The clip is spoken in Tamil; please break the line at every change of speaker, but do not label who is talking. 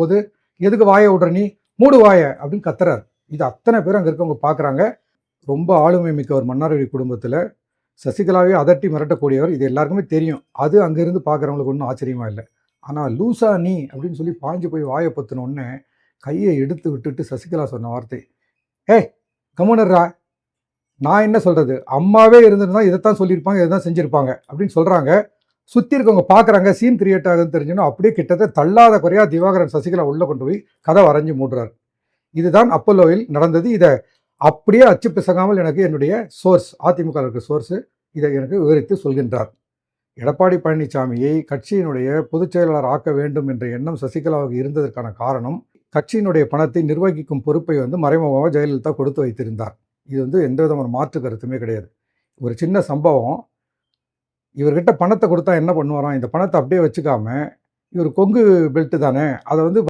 போது எதுக்கு வாயை விடுற நீ? மூடு வாயை! அப்படின்னு கத்துறாரு. இது அத்தனை பேர் அங்கே இருக்கவங்க பார்க்குறாங்க ரொம்ப ஆளுமை மிக்கவர் மன்னார்வழி குடும்பத்தில் சசிகலாவே அதட்டி மிரட்டக்கூடியவர் இது எல்லாருக்குமே தெரியும். அது அங்கேருந்து பார்க்குறவங்களுக்கு ஒன்றும் ஆச்சரியமா இல்லை. ஆனால் லூசா நீ! அப்படின்னு சொல்லி பாஞ்சு போய் வாயை பற்றின கையை எடுத்து விட்டுட்டு சசிகலா சொன்ன வார்த்தை ஏய் கமுனர்ரா நான் என்ன சொல்கிறது அம்மாவே இருந்திருந்தா இதைத்தான் சொல்லியிருப்பாங்க இதை தான் செஞ்சுருப்பாங்க அப்படின்னு சொல்கிறாங்க சுற்றி இருக்கவங்க பார்க்குறாங்க சீன் கிரியேட் ஆகுதுன்னு தெரிஞ்சுன்னா அப்படியே கிட்டத்தட்ட தள்ளாத குறையாக திவாகரன் சசிகலா உள்ளே கொண்டு போய் கதை வரைஞ்சி மூடுறாரு. இதுதான் அப்போலோவில் நடந்தது. இதை அப்படியே அச்சு பிசகாமல் எனக்கு என்னுடைய சோர்ஸ் அதிமுக இருக்கிற சோர்ஸு இதை எனக்கு விவரித்து சொல்கின்றார். எடப்பாடி பழனிசாமியை கட்சியினுடைய பொதுச் செயலாளர் ஆக்க வேண்டும் என்ற எண்ணம் சசிகலாவுக்கு இருந்ததற்கான காரணம் கட்சியினுடைய பணத்தை நிர்வகிக்கும் பொறுப்பை வந்து மறைமுகமாக ஜெயலலிதா கொடுத்து வைத்திருந்தார். இது வந்து எந்த விதமான மாற்று கருத்துமே கிடையாது. ஒரு சின்ன சம்பவம் இவர்கிட்ட பணத்தை கொடுத்தா என்ன பண்ணுவாராம்? இந்த பணத்தை அப்படியே வச்சுக்காம இவர் கொங்கு பெல்ட்டு தானே அதை வந்து